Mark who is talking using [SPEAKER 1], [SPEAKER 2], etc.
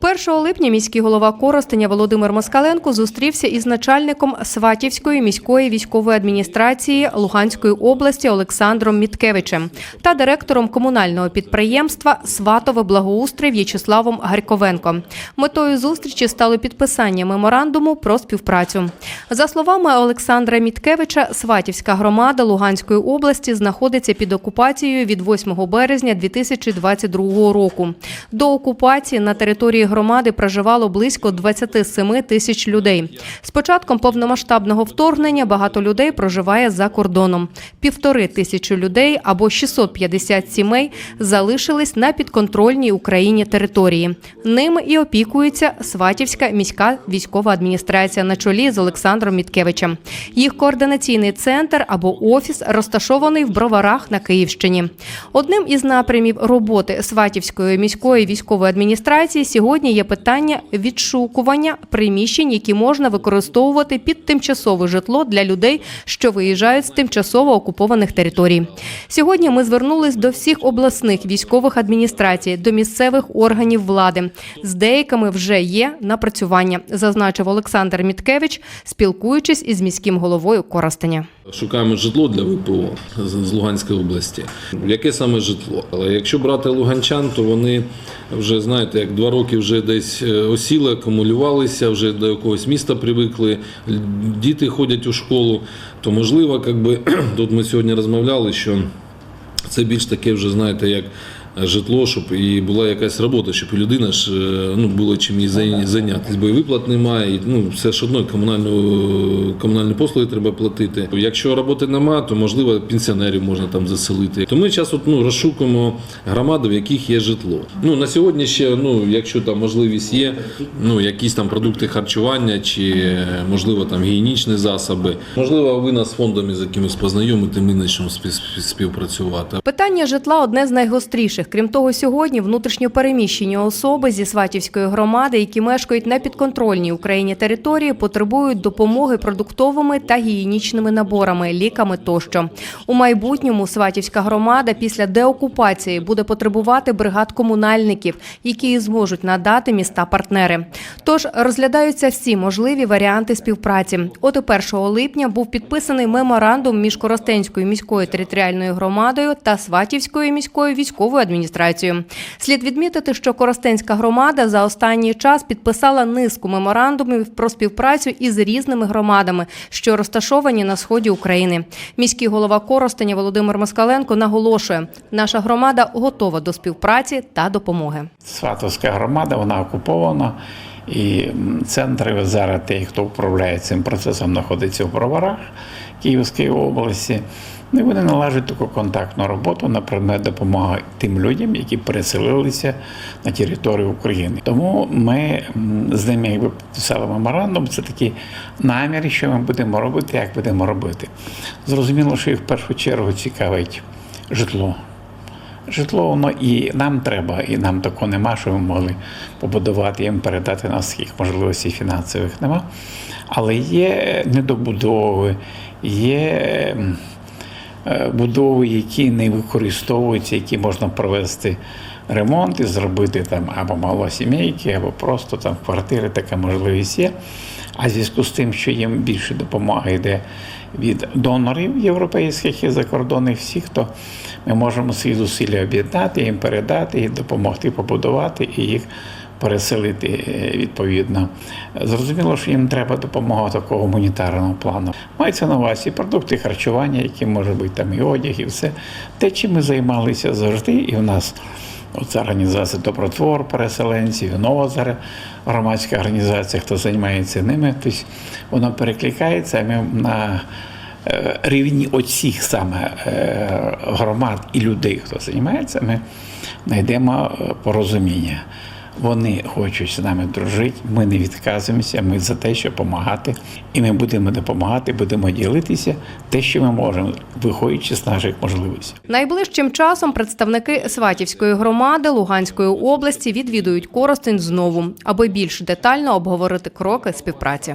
[SPEAKER 1] 1 липня міський голова Коростеня Володимир Москаленко зустрівся із начальником Сватівської міської військової адміністрації Луганської області Олександром Міткевичем та директором комунального підприємства Сватове благоустрій В'ячеславом Гарьковенко. Метою зустрічі стало підписання меморандуму про співпрацю. За словами Олександра Міткевича, Сватівська громада Луганської області знаходиться під окупацією від 8 березня 2022 року. До окупації на території громади проживало близько 27 тисяч людей. З початком повномасштабного вторгнення багато людей проживає за кордоном. Півтори тисячі людей або 650 сімей залишились на підконтрольній Україні території. Ними і опікується Сватівська міська військова адміністрація на чолі з Олександром Міткевичем. Їх координаційний центр або офіс розташований в Броварах на Київщині. Одним із напрямів роботи Сватівської міської військової адміністрації сьогодні є питання відшукування приміщень, які можна використовувати під тимчасове житло для людей, що виїжджають з тимчасово окупованих територій. Сьогодні ми звернулись до всіх обласних військових адміністрацій, до місцевих органів влади. З деякими вже є напрацювання, зазначив Олександр Міткевич, спілкуючись із міським головою Коростеня.
[SPEAKER 2] Шукаємо житло для ВПО з Луганської області. Яке саме житло? Але якщо брати луганчан, то вони вже знаєте, як два роки вже десь е, осіли, акумулювалися, вже до якогось міста привикли, діти ходять у школу. То можливо, якби тут ми сьогодні розмовляли, що це більш таке вже, знаєте, як житло, щоб і була якась робота, щоб людина ж е, ну, було чим зай- зайнятися. Бо і виплат немає, і, ну, все ж одно комунальну, комунальні послуги треба платити. Якщо роботи немає, то можливо пенсіонерів можна там заселити. То ми зараз от, ну, розшукуємо громади, в яких є житло. Ну, на сьогодні ще, ну, якщо там можливість є, ну, якісь там продукти харчування чи е, можливо там гігієнічні засоби. Можливо, ви нас з фондами з якимось познайомите, ми почнемо співпрацювати.
[SPEAKER 1] Питання житла одне з найгостріших. Крім того, сьогодні внутрішньопереміщені особи зі Сватівської громади, які мешкають на підконтрольній Україні території, потребують допомоги продуктовими та гігієнічними наборами, ліками тощо. У майбутньому Сватівська громада після деокупації буде потребувати бригад комунальників, які зможуть надати міста-партнери. Тож розглядаються всі можливі варіанти співпраці. От і 1 липня був підписаний меморандум між Коростенською міською територіальною громадою та Сватівською міською військовою адміністрацією. Слід відмітити, що Коростенська громада за останній час підписала низку меморандумів про співпрацю із різними громадами, що розташовані на сході України. Міський голова Коростеня Володимир Москаленко наголошує, наша громада готова до співпраці та допомоги.
[SPEAKER 3] Сватовська громада, вона окупована. І центри зараз ті, хто управляє цим процесом, знаходиться в Броварах Київської області. Ну, і вони належать таку контактну роботу на предмет допомоги тим людям, які переселилися на територію України. Тому ми з ними якби підписали меморандум. Це такі наміри, що ми будемо робити, як будемо робити. Зрозуміло, що їх в першу чергу цікавить житло. Житло воно і нам треба, і нам такого нема, що ми могли побудувати їм передати нас їх можливостей фінансових нема. Але є недобудови, є будови, які не використовуються, які можна провести ремонт і зробити там або малосімейки, або просто там квартири, така можливість є. А зв'язку з тим, що їм більше допомоги йде від донорів європейських і закордонних всіх, то ми можемо свої зусилля об'єднати, їм передати і допомогти побудувати і їх переселити е, відповідно. Зрозуміло, що їм треба допомога такого гуманітарного плану. Мається на увазі продукти харчування, які може бути там і одяг, і все. Те, чим ми займалися завжди, і в нас. Оця організація Добротвор переселенців, зараз громадська організація, хто займається ними. Тобто воно перекликається, а ми на е, рівні оцих саме е, громад і людей, хто займається, ми знайдемо порозуміння. Вони хочуть з нами дружити, ми не відказуємося, ми за те, щоб допомагати. І ми будемо допомагати, будемо ділитися те, що ми можемо, виходячи з наших можливостей.
[SPEAKER 1] Найближчим часом представники Сватівської громади Луганської області відвідують Коростень знову, аби більш детально обговорити кроки співпраці.